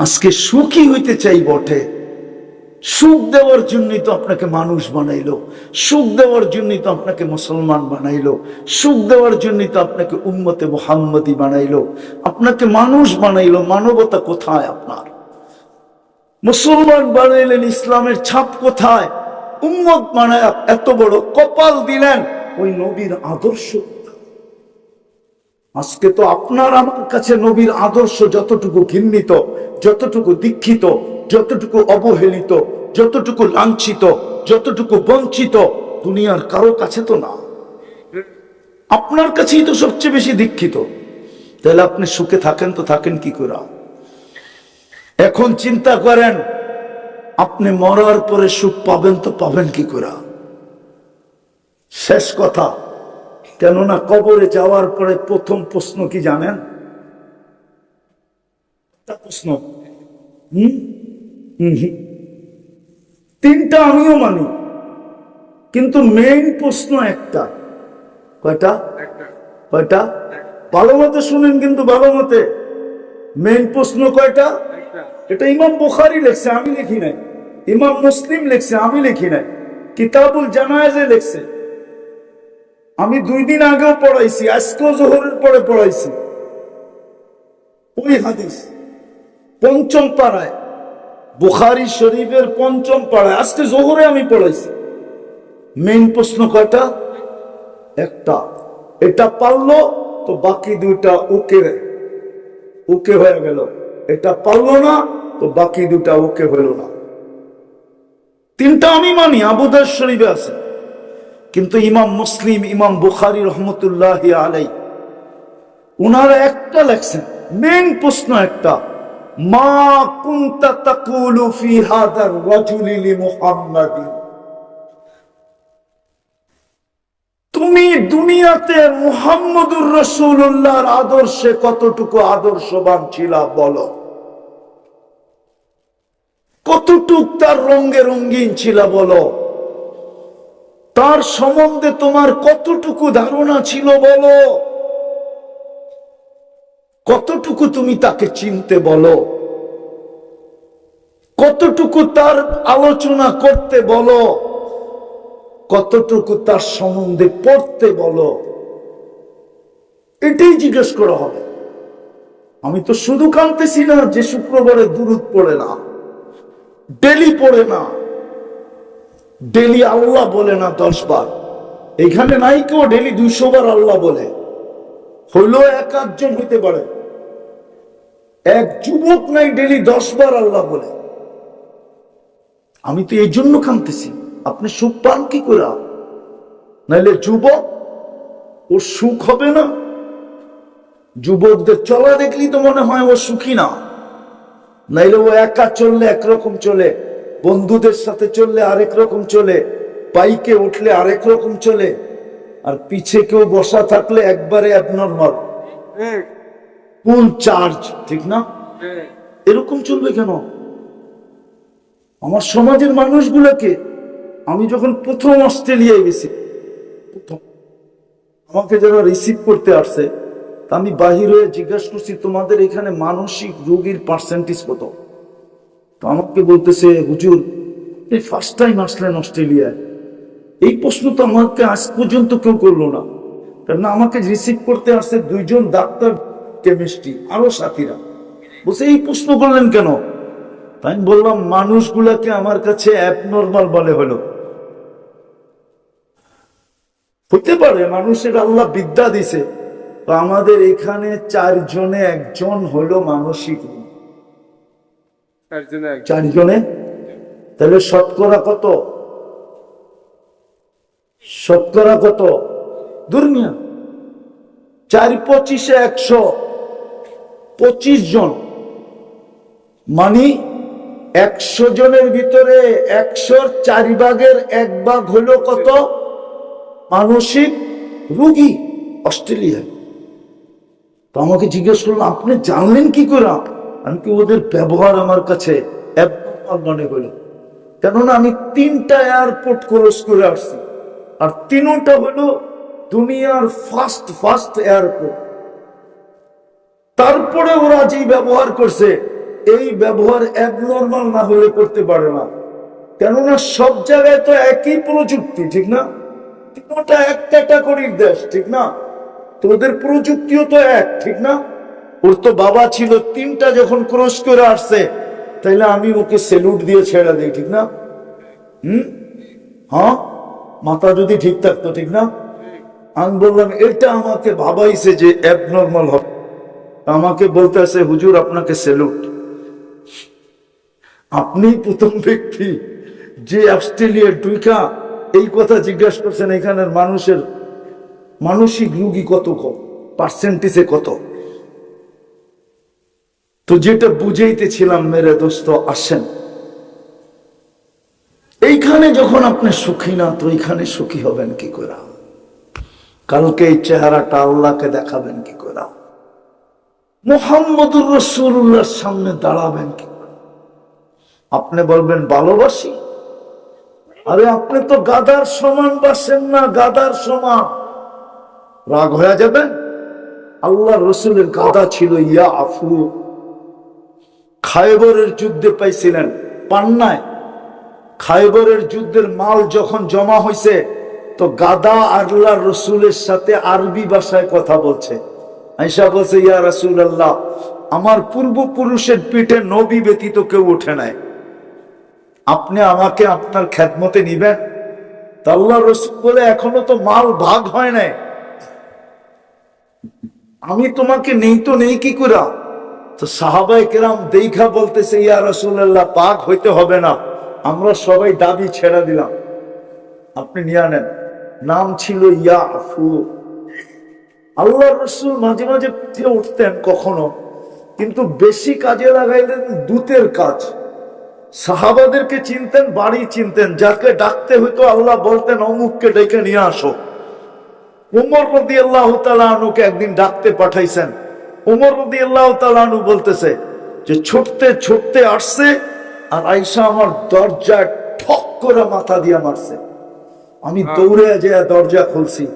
আজকে সুখী হইতে চাই বটে। সুখ দেওয়ার জন্যই তো আপনাকে মানুষ বানাইলো। সুখ দেওয়ার জন্যই তো আপনাকে মুসলমান বানাইলো। সুখ দেওয়ার জন্যই তো আপনাকে উম্মতে মোহাম্মদী বানাইলো। আপনাকে মানুষ বানাইলো, মানবতা কোথায় আপনার? মুসলমান বানাইলেন, ইসলামের ছাপ কোথায়? উম্মত বানায় এত বড় কপাল দিলেন, ওই নবীর আদর্শ? আজকে তো আপনার আমার কাছে নবীর আদর্শ যতটুকু ঘিন্নিত, যতটুকু দীক্ষিত, যতটুকু অবহেলিত, যতটুকু লাঞ্ছিত, যতটুকু বঞ্চিত, দুনিয়ার কারও কাছে তো না। আপনার কাছেই তো সবচেয়ে বেশি দীক্ষিত। তাহলে আপনি সুখে থাকেন তো থাকেন কি করে? এখন চিন্তা করেন, আপনি মরার পরে সুখ পাবেন তো পাবেন কি করে? শেষ কথা। কেননা কবরে যাওয়ার পরে প্রথম প্রশ্ন কি জানেন? প্রশ্ন। হুম। তিনটা আমিও মানি। কিন্তু মেইন প্রশ্ন একটা। কয়টা? কয়টা? ভালো মতে শুনেন কিন্তু ভালো মতে। মেইন প্রশ্ন কয়টা? এটা ইমাম বুখারি লেখছে আমি লিখি নাই। ইমাম মুসলিম লেখছে আমি লিখি নাই। কিতাবুল জানায়াজে লেখছে। আমি দুই দিন আগেও পড়াইছি, আজকেও জোহরের পরে পড়াইছি। ওই হাদিস, পঞ্চম পাড়ায়, বুখারি শরীফের পঞ্চম পাড়ায়, আজকে জোহরে আমি পড়াইছি। মেইন প্রশ্ন কয়টা? একটা, এটা পারল, তো বাকি দুইটা ওকে ওকে হয়ে গেল। এটা পারল না, তো বাকি দুটা ওকে হইল না। তিনটা আমি মানি আবুদার শরীফে আছে। কিন্তু ইমাম মুসলিম, ইমাম বুখারি রহমতুল্লাহ আলাই উনারা একটা লেখছেন মেন প্রশ্ন একটা, মা কুনতা তাকুলু ফি হাদার রাজুলি লিমুহাম্মাদিন তুমি দুনিয়াতে মুহাম্মদুর রসুল্লাহর আদর্শে কতটুকু আদর্শবান ছিলা বলো? কতটুক তার রঙ্গে রঙ্গিন ছিল বলো? তার সম্বন্ধে তোমার কতটুকু ধারণা ছিল বলো? কতটুকু তুমি তাকে চিনতে বলো? কতটুকু তার আলোচনা করতে বলো? কতটুকু তার সম্বন্ধে পড়তে বলো? এটাই জিজ্ঞেস করা হবে। আমি তো শুধু কানতেছি না, যে শুক্রবারে দূরত পড়ে না, ডেলি পড়ে না। ডেলি আল্লাহ বলে না দশ বার এখানে নাই কেউ ডেলি দুইশো বার আল্লাহ বলে। হইলেও এক আধজন হইতে পারে। এক যুবক নাই ডেলি দশ বার আল্লাহ বলে। আমি তো এই জন্য কানতেছি আপনি সুখ পান কি করে? নাইলে যুবক, ও সুখ হবে না? যুবকদের চলা দেখলি তো মনে হয় ও সুখী না? নাইলে ও একা চললে একরকম চলে। বন্ধুদের সাথে চললে আরেক রকম চলে বাইকে উঠলে আরেক রকম চলে আর পিছে কেউ বসা থাকলে একবারে অ্যাবনর্মাল ফুল চার্জ ঠিক না? এরকম চলবে কেন? আমার সমাজের মানুষগুলোকে আমি যখন প্রথম অস্ট্রেলিয়ায় গেছি প্রথম আমাকে যারা রিসিভ করতে আসছে তা আমি বাহির হয়ে জিজ্ঞাসা করছি তোমাদের এখানে মানসিক রোগীর পার্সেন্টেজ কত? তো আমাকে বলতেছে, হুজুর, এই ফার্স্ট টাইম আসলেন অস্ট্রেলিয়ায়। এই প্রশ্ন তো আমাকে আজ পর্যন্ত কেউ করল না। কারণ আমাকে রিসিভ করতে আসছে দুইজন ডাক্তার কেমিস্ট্রি আরও সাথীরা। বলছে, এই প্রশ্ন করলেন কেন? তাই আমি বললাম, মানুষগুলাকে আমার কাছে অ্যাবনর্মাল বলে হলো। হতে পারে মানুষের আল্লাহ বিদ্যা দিছে আমাদের এখানে চারজনে একজন হলো মানসিক রোগী। চারজনে? তাহলে শতকরা কত? শতকরা কত? দুর্মিয়া চার পঁচিশে একশো। পঁচিশ জন। মানে একশো জনের ভিতরে একশোর চারি ভাগের এক ভাগ হলো কত? মানসিক রুগী, অস্ট্রেলিয়ায়। তো আমাকে জিজ্ঞেস করল, আপনি জানলেন কি করে? আমি ওদের ব্যবহার আমার কাছে মনে হলো? কেননা আমি তিনটা এয়ারপোর্ট ক্রস করে আসছি। আর তিনটা হলো দুনিয়ার ফার্স্ট ফার্স্ট এয়ারপোর্ট তারপরে ওরা যেই ব্যবহার করছে, এই ব্যবহার অ্যাবনর্মাল না হলে করতে পারে না। কেননা সব জায়গায় তো একই প্রযুক্তি, ঠিক না? তিনটা এক ক্যাটাগরির দেশ, ঠিক না? তোদের প্রযুক্তিও তো এক, ঠিক না? ওর তো বাবা ছিল, তিনটা যখন ক্রস করে আসছে, তাইলে আমি ওকে সেলুট দিয়ে ছেড়ে দিই, ঠিক না? হুম? হ্যাঁ? মাথা যদি ঠিক থাকতো, ঠিক না? আমি বললাম, এটা আমাকে ভাবাইছে যে অ্যাবনর্মাল হবে। আমাকে বলতে আছে হুজুর, আপনাকে সেলুট আপনি প্রথম ব্যক্তি যে অস্ট্রেলিয়ার টুইকা এই কথা জিজ্ঞাসা করছেন, এখানের মানুষের মানসিক রুগী কত কম? পার্সেন্টেজে কত? তো যেটা বুঝাইতেছিলাম, মেরে দোস্ত, আসেন। এইখানে যখন আপনি সুখী না, তো এইখানে সুখী হবেন কি করে? কালকে এই চেহারাটা আল্লাহকে দেখাবেন কি করে? মোহাম্মদুর রসুল্লাহর সামনে দাঁড়াবেন কি করে? আপনি বলবেন, ভালোবাসি? আরে, আপনি তো গাদার সমান বাসেন না, গাদার সমান। রাগ হয়ে যাবেন আল্লাহ রসুলের গাদা ছিল ইয়া আফু খায়বরের যুদ্ধে পাইছিলেন। পান্নায়। খাইবরের যুদ্ধের মাল যখন জমা হয়েছে তো গাদা আল্লাহ রসুলের সাথে আরবি ভাষায় কথা বলছে। আইসা বলছে, ইয়া রসুল আল্লাহ আমার পূর্বপুরুষের পিঠে নবী ব্যতীত কেউ ওঠে নাই। আপনি আমাকে আপনার খ্যাতমতে নিবেন? তা আল্লাহ রসুল বলে, এখনও তো মাল ভাগ হয় নাই। আমি তোমাকে নেই তো নেই কি করা তো সাহাবাই কেরাম দেখা বলতেছে, ইয়া রসুল্লাহ পাক হইতে হবে না। আমরা সবাই দাবি ছেড়ে দিলাম। আপনি নিয়ে নেন। নাম ছিল ইয়া আফু আল্লাহ রসুল মাঝে মাঝে উঠতেন কখনো, কিন্তু বেশি কাজে লাগাইলেন দূতের কাজ। সাহাবাদেরকে চিনতেন, বাড়ি চিনতেন। যাকে ডাকতে হইতো, আল্লাহ বলতেন, অমুককে ডেকে নিয়ে আসো। উমর রদি আল্লাহ তালুকে একদিন ডাকতে পাঠাইছেন। উমর রদি আল্লাহ তালু বলতেছে যে ছুটতে ছুটতে আসছে আর আইসা আমার দরজায় ঠক করে মাথা দিয়া মারছে। আমি দৌড়ে যে দরজা খুলছি।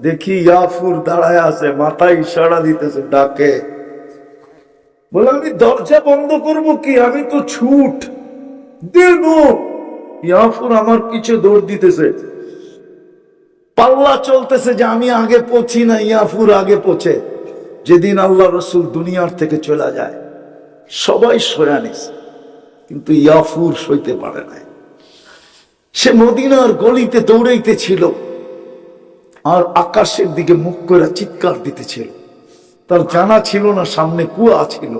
দেখি ইয়াফুর দাঁড়ায় আছে মাথায় ইশারা দিতেছে ডাকে। বলে আমি দরজা বন্ধ করব কি? আমি তো ছুট। দেব। ইয়াফুর আমার পিছে দৌড় দিতেছে। পাল্লা চলতেছে যে আমি আগে পৌঁছি না ইয়াফুর আগে পৌঁছে। যেদিন আল্লাহ রসুল দুনিয়ার থেকে চলে যায়, সবাই সয়া নিছে, কিন্তু ইয়াফুর সইতে পারে নাই। সে মদিনার গলিতে দৌড়াইতেছিল, আর আকাশের দিকে মুখ করে চিৎকার দিতেছিল। তার জানা ছিল না, সামনে কুয়া ছিল।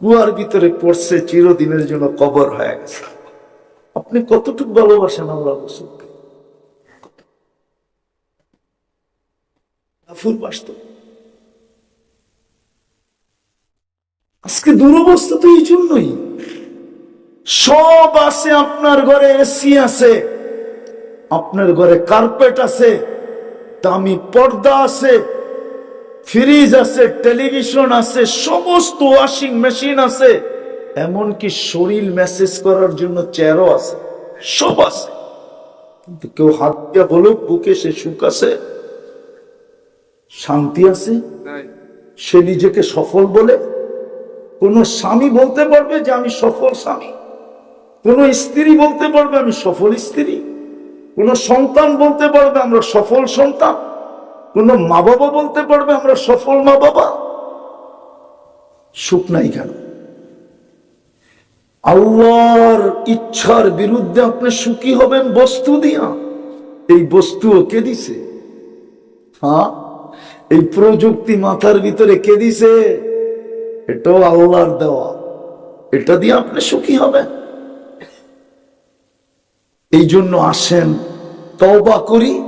কুয়ার ভিতরে পড়ছে, চিরদিনের জন্য কবর হয়ে গেছে। আপনি কতটুকু ভালোবাসেন আল্লাহ রসুলকে? ফুল বাস্তব আজকে দুরবস্থা তো এই জন্যই। সব আছে আপনার ঘরে এসি আছে আপনার ঘরে কার্পেট আছে দামি পর্দা আছে ফ্রিজ আছে টেলিভিশন আছে সমস্ত ওয়াশিং মেশিন আছে এমনকি শরীর মেসেজ করার জন্য চেয়ারও আছে সব আছে। কিন্তু কেউ হাত দিয়ে বলুক বুকে সে সুখ আছে শান্তি আছে সে নিজেকে সফল বলে কোন স্বামী বলতে পারবে যে আমি সফল স্বামী। কোন স্ত্রী বলতে পারবে আমি সফল স্ত্রী। কোন সন্তান বলতে পারবে আমরা সফল সন্তান। কোন মা বাবা বলতে পারবে আমরা সফল মা বাবা সুখ নাই কেন? আল্লাহর ইচ্ছার বিরুদ্ধে আপনি সুখী হবেন বস্তু দিয়া। এই বস্তু কে দিছে? হ্যাঁ? এই প্রযুক্তি মাথার ভিতরে কে দিছে? এটাও আল্লাহর দেওয়া। এটা দিয়ে আপনি সুখী হবেন। এই জন্য আসেন, তওবা করি,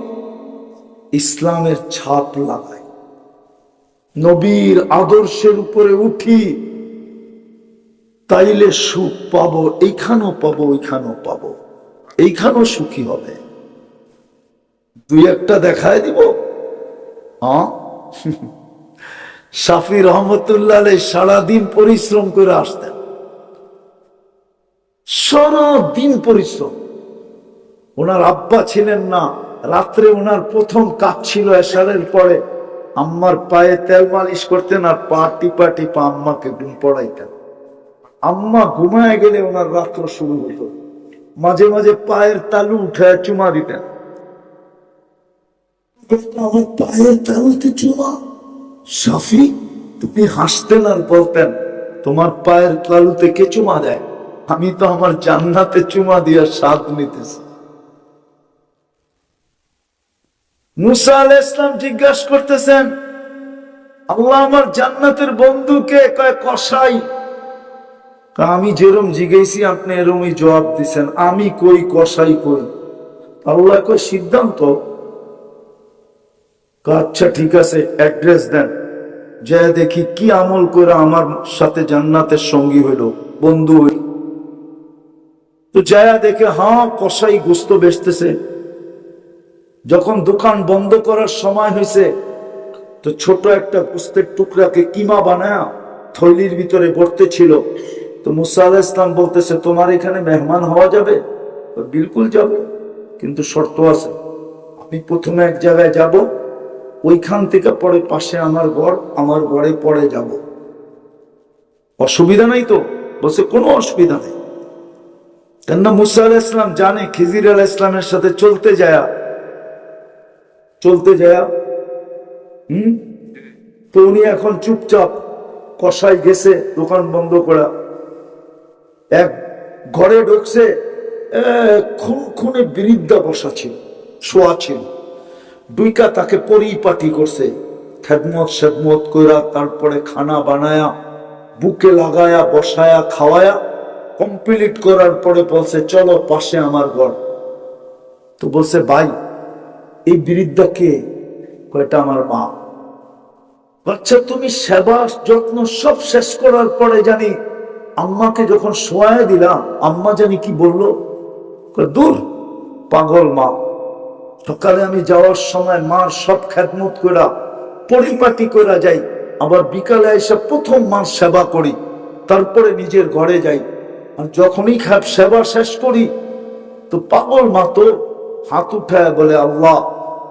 ইসলামের ছাপ লাগাই। নবীর আদর্শের উপরে উঠি, তাইলে সুখ পাবো, এইখানেও পাবো, ওইখানেও পাবো। এইখানেও সুখী হবে। দুই একটা দেখায় দিব। হ্যাঁ শাফি রহমতুল্লাহ সারাদিন পরিশ্রম করে আসতেন। সারাদিন পরিশ্রম। ওনার আব্বা ছিলেন না, রাত্রে ওনার প্রথম কাজ ছিল এসারের পরে আম্মার পায়ে তেল মালিশ করতেন আর পা টিপা টিপা আম্মাকে ঘুম পড়াইতেন। আম্মা ঘুমায় গেলে ওনার রাত্র শুরু হতো মাঝে মাঝে পায়ের তালু উঠে চুমা দিতেন। আমার পায়ের তালুতে চুমা। সাফি তুমি হাসতেন আর বলতেন, তোমার পায়ের তালুতে কে চুমা দেয়? আমি তো আমার জান্নাতে চুমা দিয়া স্বাদ নিতেছি। মুসা আল ইসলাম জিজ্ঞাসা করতেছেন, আল্লাহ আমার জান্নাতের বন্ধুকে কয়, কসাই? তা আমি যেরম জিজ্ঞেসি, আপনি এরমই জবাব দিছেন, আমি কই, কসাই কই? আল্লাহ কয়, সিদ্ধান্ত আচ্ছা ঠিক আছে, অ্যাড্রেস দেন। যে দেখি কি আমল করে আমার সাথে জান্নাতের সঙ্গী হইল, বন্ধু হইল। তো যায়া দেখে হ্যাঁ কষাই গুস্ত বেচতেছে। যখন দোকান বন্ধ করার সময় হয়েছে তো ছোট একটা গুস্তের টুকরাকে কিমা বানায়া থৈলির ভিতরে ভরতে ছিল। তো মুসা ইসলাম বলতেছে, তোমার এখানে মেহমান হওয়া যাবে? বিলকুল যাবে, কিন্তু শর্ত আছে। আমি প্রথমে এক জায়গায় যাব ওইখান থেকে পরে পাশে আমার ঘর, আমার ঘরে পরে যাব। অসুবিধা নাই তো? বলছে, কোনো অসুবিধা নেই। কেননা মুসা আলাহ ইসলাম জানে, খিজির আলাহ ইসলামের সাথে চলতে যায়। চলতে যায়? হম? তো উনি এখন চুপচাপ কষাই গেছে, দোকান বন্ধ করা। এক ঘরে ঢুকছে খুন খুনে বিরুদ্ধা বসা ছিল, শোয়া ছিল। দুইকা তাকে পরিপাটি করছে। খেদমত সেদমত কইরা তারপরে খানা বানায়া, বুকে লাগায়া, বসায়া, খাওয়ায়া কমপ্লিট করার পরে বলছে, চলো পাশে আমার ঘর। তো বলছে, ভাই, এই বিরিদ্ধা কে? কয়টা, আমার মা। বাচ্চা তুমি সেবা যত্ন সব শেষ করার পরে জানি আম্মাকে যখন শোয়া দিলাম আম্মা জানি কি বলল? দূর, পাগল মা। সকালে আমি যাওয়ার সময় মার সব খ্যাতমত করা পরিপাটি করা যাই। আবার বিকালে এসে প্রথম মার সেবা করি, তারপরে নিজের ঘরে যাই। আর যখনই খ্যাপ সেবা শেষ করি, তো পাগল মা তো হাত উঠায় বলে, আল্লাহ,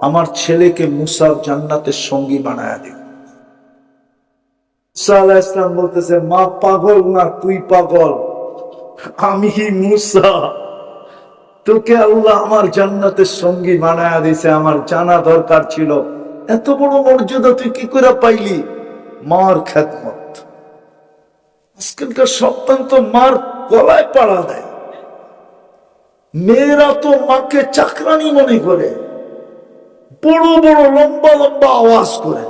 আমার ছেলেকে মুসার জান্নাতের সঙ্গী বানায় দিও। মুসা ইসলাম বলতেছে, মা পাগল না, তুই পাগল? আমি মুসা। তোকে আল্লাহ আমার জান্নাতের সঙ্গী বানায়া দিছে আমার জানা দরকার ছিল। এত বড় মর্যাদা তুই কি করে পাইলি? মার খ্যাতমত আজকালকার সন্তান তো মার গলায় পাড়া দেয়। মেয়েরা তো মাকে চাকরানি মনে করে। বড় বড় লম্বা লম্বা আওয়াজ করে।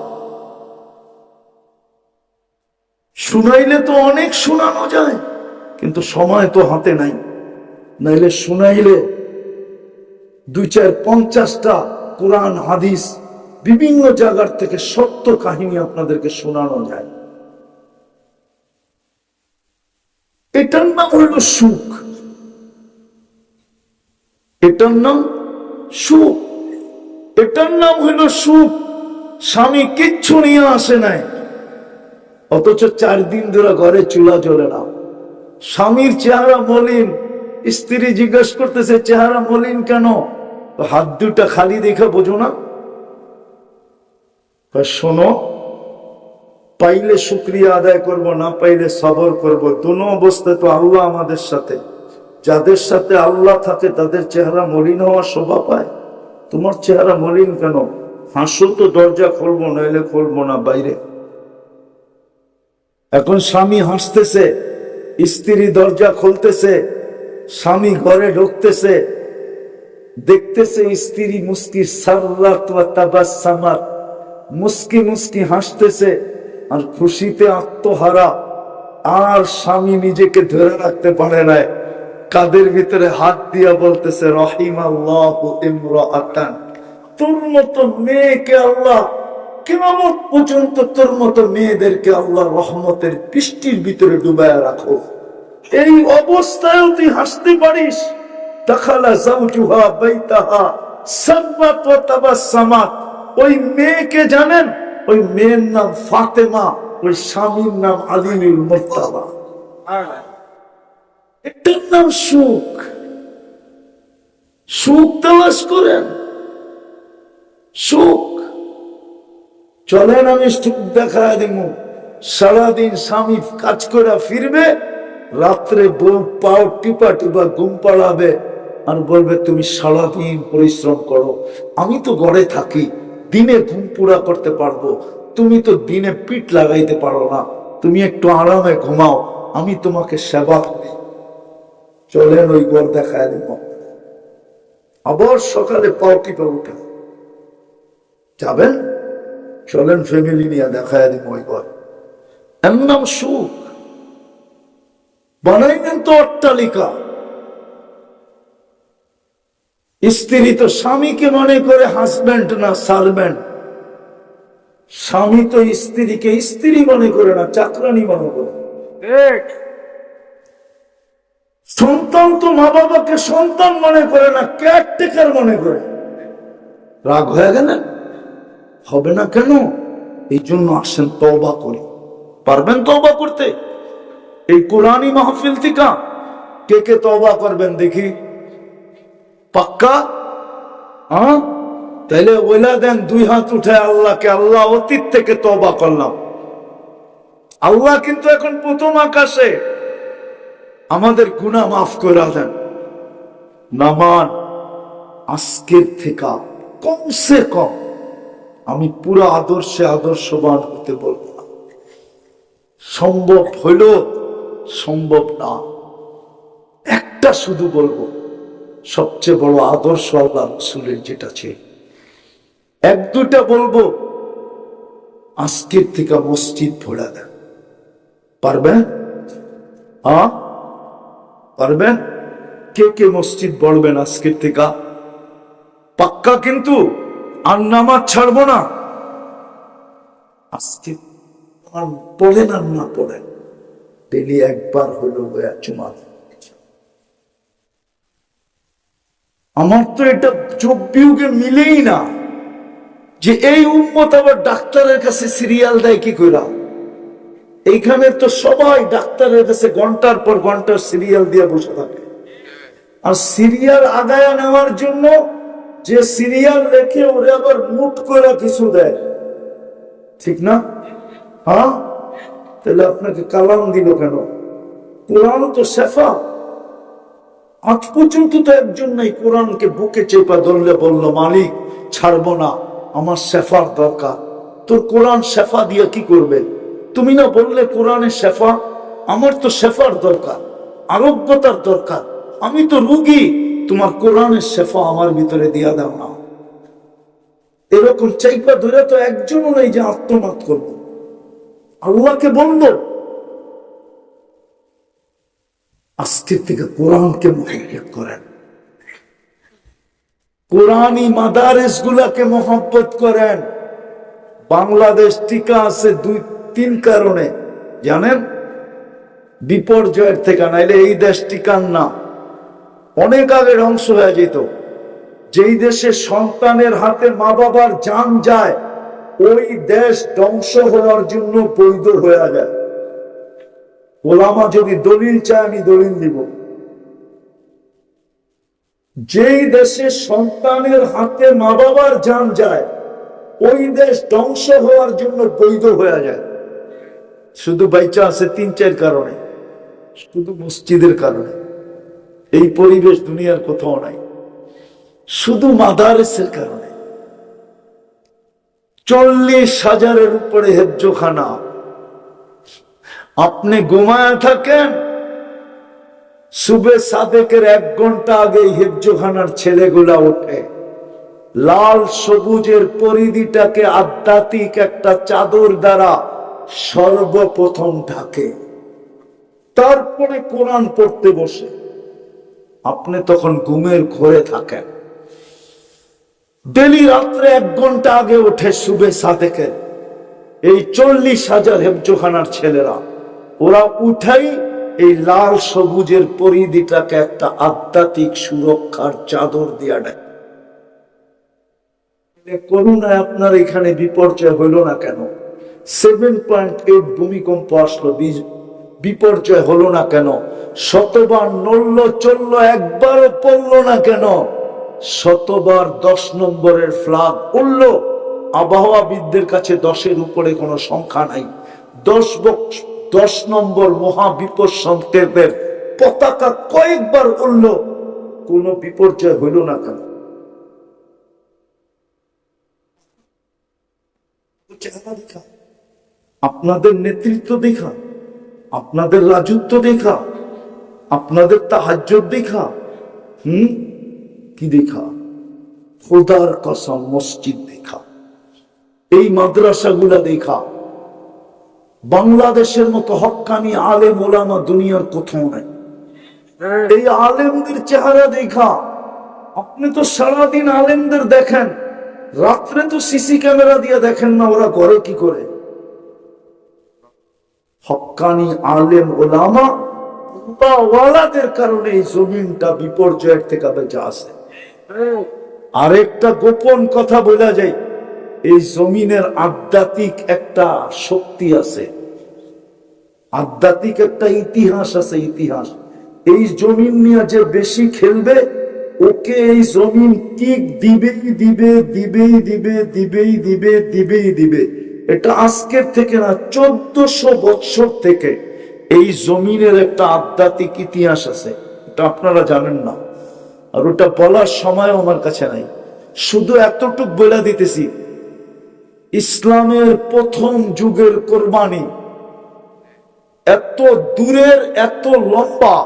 শুনাইলে তো অনেক শোনানো যায়, কিন্তু সময় তো হাতে নাই। নাইলে শুনাইলে দুই চার পঞ্চাশটা কোরআন, হাদিস বিভিন্ন জায়গার থেকে সত্য কাহিনী আপনাদেরকে শোনানো যায়। এটার নাম হইল সুখ। এটার নাম সুখ। এটার নাম হইল সুখ। স্বামী কিচ্ছু নিয়ে আসে নাই। অথচ চার দিন ধরে ঘরে চুলা জ্বলে না। স্বামীর চেহারা মলিন। স্ত্রী জিজ্ঞেস করতেছে, চেহারা মলিন কেন? হাত দুটা খালি দেখে বোঝো না। শোনো, পাইলে শুক্রিয়া আদায় করব, না পাইলে সবর করব। দুনো অবস্থায় তো আল্লাহ আমাদের সাথে। যাদের সাথে আল্লাহ থাকে, তাদের চেহারা মলিন হওয়া শোভা পায়। তোমার চেহারা মলিন কেন? হাসো তো, দরজা খুলবো, নইলে খুলবো না বাইরে। এখন স্বামী হাসতেছে, স্ত্রী দরজা খুলতেছে স্বামী ঘরে ঢুকতেছে, দেখতেছে স্ত্রী মুস্কি তাবাসসামাত মুস্কি মুস্কি হাসতেছে আর খুশিতে আত্মহারা। আর স্বামী নিজেকে ধরে রাখতে পারে না কাদের ভিতরে হাত দিয়া বলতেছে রহিম আল্লাহ তোর মতো মেয়েকে আল্লাহ কেমন পর্যন্ত তোর মতো মেয়েদেরকে আল্লাহ রহমতের বৃষ্টির ভিতরে ডুবায় রাখো এই অবস্থায়ও তুই হাসতে পারিস? দখালা জাউজুহা বাইতাহা সাব্বাত ওয়া তাবাসসামাত ওই মেয়েকে জানেন? ওই মেয়ের নাম ফাতেমা, ওই স্বামীর নাম আলিমুল মুর্তাবা এটার নাম সুখ। সুখ তালাশ করেন। সুখ। চলেন আমি সুখ দেখা দিব সারাদিন স্বামী কাজ করে ফিরবে রাত্রে পাও, টিপা টিপা ঘুম পাড়াবে আর বলবে, তুমি সারাদিন পরিশ্রম করো। আমি তো ঘরে থাকি, দিনে ঘুম পুরা করতে পারব। তুমি তো দিনে পিঠ লাগাইতে পারো না। তুমি একটু আরামে ঘুমাও, আমি তোমাকে সেবা করি। চলেন ওই ঘর দেখায় দিব। আবার সকালে পাও টিপা উঠে। যাবেন? চলেন ফ্যামিলি নিয়ে দেখায় দিব ওই ঘর। এর নাম সুখ। বানাইলেন তো অট্টালিকা। স্ত্রী তো স্বামীকে মনে করে হাজব্যান্ড না সার্ভেন্ট স্বামী তো স্ত্রীকে স্ত্রী মনে করে না চাকরানি মনে করে। সন্তান তো মা বাবাকে সন্তান মনে করে না কেয়ারটেকার মনে করে। রাগ হয়ে গেলেন হবে না কেন? এই জন্য আসেন তবা করি। পারবেন তবা করতে? এই কোরআনী মাহফিল থেকে। কে কে তবা করবেন দেখি। পাক্কা? হ্যাঁ তাইলে ওইলা দেন দুই হাত উঠে আল্লাহকে আল্লাহ অতীত থেকে তবা করলাম। আল্লাহ কিন্তু এখন প্রথম আকাশে। আমাদের গুণা মাফ করে দেন। নামান আজকের থেকে কমসে কম আমি পুরো আদর্শে আদর্শবান হতে বলব না। সম্ভব হইল সম্ভব না। একটা শুধু বলব, সবচেয়ে বড় আদর্শ আল্লাহ রসুলের যেটা ছিল এক দুটা বলব, আজকের থেকে মসজিদ ভরা দেন। পারবেন হ্যাঁ পারবেন কে কে মসজিদ বলবেন আজকের থেকে? পাক্কা কিন্তু? আর নামাজ ছাড়বো না। আজকে পড়েন আর না পড়েন ডেলি একবার হলো বয়া চুমা আমার তো এটা বিয়োগে মিলেই না যে এই উম্মত আবার ডাক্তারের কাছে সিরিয়াল দেয় কি কইরা? এইখানে তো সবাই ডাক্তারের কাছে ঘণ্টার পর ঘণ্টার সিরিয়াল দিয়ে বসে থাকে। আর সিরিয়াল আগায়া নেওয়ার জন্য যে সিরিয়াল রেখে ওরে আবার মুট করে কিছু দেয়। ঠিক না? হ্যাঁ? তাহলে আপনাকে কালাম দিল কেন? কোরআন তো শেফা। আজ পর্যন্ত তো একজন নাই কোরআনকে বুকে চেপা ধরলে বলল, মালিক, ছাড়বো না, আমার শেফার দরকার। তোর কোরআন শেফা দিয়ে কি করবে? তুমি না বললে কোরআনের শেফা? আমার তো শেফার দরকার, আরোগ্যতার দরকার। আমি তো রুগী, তোমার কোরআনের শেফা আমার ভিতরে দিয়া দাও না। এরকম চাইপা ধরে তো একজনও নেই যে আত্মনাদ করব। আল্লাহকে বন্ধ আজকের থেকে কোরআনকে মহব্বত করেন। কোরআনই মাদারেস গুলাকে মহব্বত করেন। বাংলাদেশ টিকা আছে দুই, তিন কারণে। জানেন? বিপর্যয়ের থেকে, নাইলে এই দেশ টিকান না। অনেক আগে ধ্বংস হয়ে যেত। যেই দেশে সন্তানের হাতে মা বাবার যান যায় ওই দেশ ধ্বংস হওয়ার জন্য বৈধ হয়ে যায়। ওলামা যদি দলিল চায়, আমি দলিল দিব। যেই দেশে সন্তানের হাতে মা বাবার যান যায়, ওই দেশ ধ্বংস হওয়ার জন্য বৈধ হয়ে যায়। শুধু বাইচা আছে তিন, চার কারণে। শুধু মসজিদের কারণে। এই পরিবেশ দুনিয়ার কোথাও নাই। শুধু মাদারেসের কারণে। চল্লিশ হাজারের উপরে হেফজোখানা। আপনি ঘুমায় থাকেন, সুবে সাদেকের এক ঘণ্টা আগে হেফজোখানার ছেলেগুলা ওঠে। লাল সবুজের পরিধিটাকে আধ্যাত্মিক একটা চাদর দ্বারা সর্বপ্রথম ঢাকে। তারপরে কোরআন পড়তে বসে। আপনি তখন ঘুমের ঘরে থাকেন। ডেলি রাত্রে এক ঘণ্টা আগে ওঠে শুভে সাদেকের এই চল্লিশ হাজার হেফজোখানার ছেলেরা, ওরা উঠাই এই লাল সবুজের পরিধিটাকে একটা আধ্যাত্মিক সুরক্ষার চাদর দিয়া দেয়। করুণায় আপনার এখানে বিপর্যয় হইল না কেন? সেভেন পয়েন্ট এইট ভূমিকম্প আসলো বিপর্যয় হলো না কেন? শতবার নড়ল চলল একবারও পড়ল না কেন? শতবার দশ নম্বরের ফ্লাগ উঠল আবহাওয়াবিদদের কাছে দশের উপরে কোনো সংখ্যা নাই। দশ বক- দশ নম্বর মহাবিপদ সংকেতের পতাকা কয়েকবার উঠল কোন বিপর্যয় হইল না কেন? আপনাদের নেতৃত্ব দেখা, আপনাদের রাজত্ব দেখা, আপনাদের তাহাজ্য দেখা, হুম? কি দেখা? খোদার কসম মসজিদ দেখা। এই মাদ্রাসাগুলা দেখা। বাংলাদেশের মতো হক্কানি আলেম ওলামা দুনিয়ার কোথাও নাই। এই আলেমদের চেহারা দেখা। আপনি তো সারাদিন আলেমদের দেখেন। রাত্রে তো সিসি ক্যামেরা দিয়ে দেখেন না ওরা করে কি করে। হকানি আলেম ওলামা ওয়ালাদের কারণে এই জমিনটা বিপর্যয়ের থেকে বেঁচে আসে আরেকটা গোপন কথা বলা যায়, এই জমিনের আধ্যাত্মিক একটা শক্তি আছে। আধ্যাত্মিক একটা ইতিহাস আছে, ইতিহাস। এই জমিন নিয়ে যে বেশি খেলবে, ওকে এই জমিন কিক দিবেই দিবে দিবেই দিবে দিবেই দিবে দিবেই দিবে। এটা আজকের থেকে না, চোদ্দশো বৎসর থেকে এই জমিনের একটা আধ্যাত্মিক ইতিহাস আছে। এটা আপনারা জানেন না। আর ওটা বলার সময় আমার কাছে নাই। শুধু এতটুক বলে দিতেছি, ইসলামের প্রথম যুগের কোরবানি এত দূরের, এত লম্বা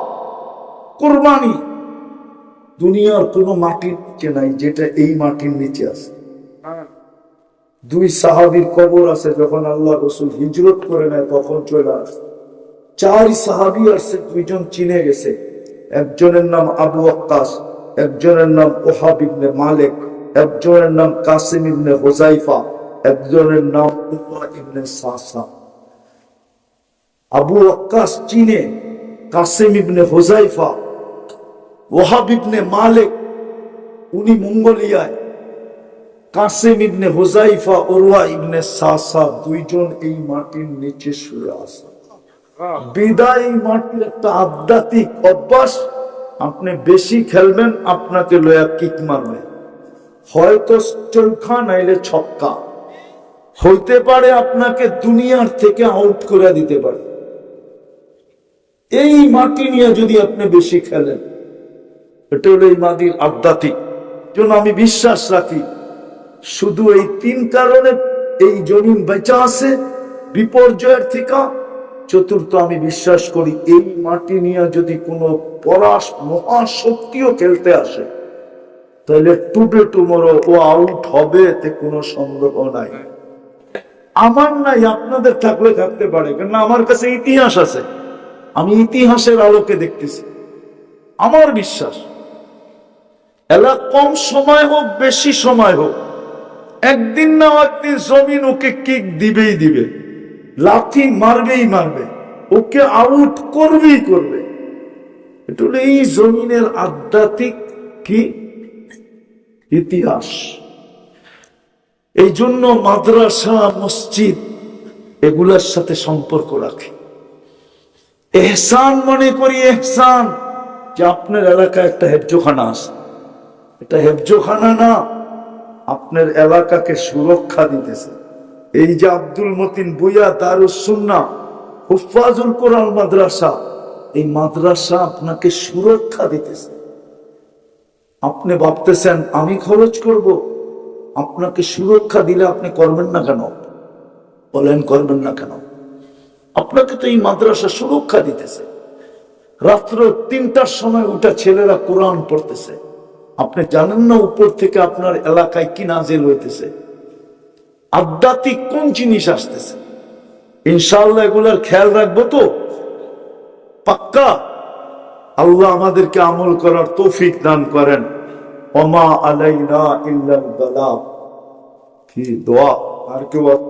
কোরবানি। দুনিয়ার কোনো মাটির নিচে নাই, যেটা এই মাটির নিচে আছে। দুই সাহাবির কবর আছে, যখন আল্লাহ রসুল হিজরত করে নেয়, তখন চলে আসে। চার সাহাবি আসছে, দুইজন চিনে গেছে। একজনের নাম আবু আক্কাস একজনের নাম ওহাব ইবনে মালিক একজনের নাম কাসিম ইবনে হোজাইফা একজনের নাম উমা ইবনে সাসা। আবু আক্কাস চিনে কাসিম ইবনে হোজাইফা ওহাব ইবনে মালিক উনি মঙ্গোলিয়ায়। কাসিম ইবনে হোজাইফা ওরওয়া ইবনে সাসা দুইজন এই মাটির নিচে শুয়ে আছে। বিদায় মাটির একটা আধ্যাত্মিক অভ্যাস আপনি বেশি খেলবেন, আপনাকে লয়া কিক মারবে। হয়তো চৌখা নাইলে ছক্কা। হইতে পারে আপনাকে দুনিয়ার থেকে আউট করে দিতে পারে। এই মাটি নিয়ে যদি আপনি বেশি খেলেন, এটা হলো এই মাটির আধ্যাত্মিক। জন্য আমি বিশ্বাস রাখি, শুধু এই তিন কারণে এই জমিন বেঁচা আছে, বিপর্যয়ের থেকে চতুর্থ আমি বিশ্বাস করি, এই মাটি নিয়ে যদি কোনো পরাশ মহাশক্তিও খেলতে আসে, তাহলে টুডে টুমোরো ও আউট হবে এতে কোনো সন্দেহ নাই। আমার নাই, আপনাদের থাকলে থাকতে পারে কেন আমার কাছে ইতিহাস আছে। আমি ইতিহাসের আলোকে দেখতেছি। আমার বিশ্বাস, এলা কম সময় হোক, বেশি সময় হোক, একদিন না একদিন জমিন ওকে কিক দিবেই দিবে। লাথি মারবেই মারবে, ওকে আউট করবেই করবে। এটা এই জমিনের আধ্যাত্মিক কি? ইতিহাস। এই জন্য মাদ্রাসা, মসজিদ এগুলার সাথে সম্পর্ক রাখে। এহসান মনে করি, এহসান, যে আপনার এলাকায় একটা হেফজোখানা আছে। এটা হেফজোখানা না, আপনার এলাকাকে সুরক্ষা দিতেছে। এই যে আব্দুল মতিন বুয়া দারুসুন্না হুফাজুল কোরআন মাদ্রাসা, এই মাদ্রাসা আপনাকে সুরক্ষা দিতেছে। আপনি ভাবতেছেন, আমি খরচ করব? আপনাকে সুরক্ষা দিলে আপনি করবেন না কেন? বলেন, করবেন না কেন? আপনাকে তো এই মাদ্রাসা সুরক্ষা দিতেছে। রাত্র তিনটার সময় ওটা ছেলেরা কোরআন পড়তেছে। আপনি জানেন না উপর থেকে আপনার এলাকায় কি নাজেল হইতেছে? আধ্যাত্মিক কোন জিনিস আসতেছে? ইনশাল্লাহ এগুলার খেয়াল রাখব তো। পাক্কা? আল্লাহ আমাদেরকে আমল করার তৌফিক দান করেন। অমা আলাইনা ইল্লাল বালা। কি দোয়া? আর কেউ